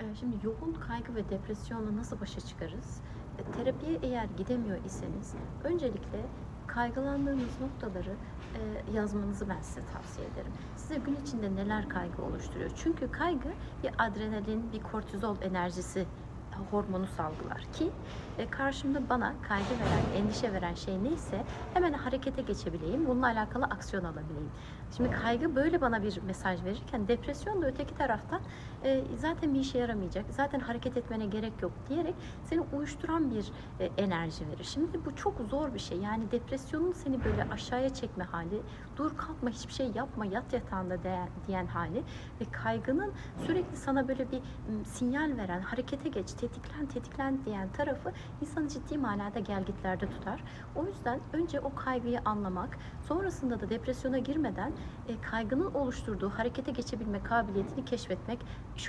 Ee, Şimdi yoğun kaygı ve depresyonla nasıl başa çıkarız? E, Terapiye eğer gidemiyor iseniz öncelikle kaygılandığınız noktaları e, yazmanızı ben size tavsiye ederim. Size gün içinde neler kaygı oluşturuyor? Çünkü kaygı bir adrenalin, bir kortizol enerjisi hormonu salgılar ki e, karşımda bana kaygı veren, endişe veren şey neyse hemen harekete geçebileyim, bununla alakalı aksiyon alabileyim. Şimdi kaygı böyle bana bir mesaj verirken depresyon da öteki taraftan e, zaten bir işe yaramayacak, zaten hareket etmene gerek yok diyerek seni uyuşturan bir e, enerji verir. Şimdi bu çok zor bir şey. Yani depresyonun seni böyle aşağıya çekme hali, dur kalkma hiçbir şey yapma, yat yatağında de- diyen hali ve kaygının sürekli sana böyle bir sinyal veren, harekete geç, tetiklen, tetiklen diyen tarafı insanı ciddi manada gelgitlerde tutar. O yüzden önce o kaygıyı anlamak, sonrasında da depresyona girmeden e, kaygının oluşturduğu harekete geçebilme kabiliyetini keşfetmek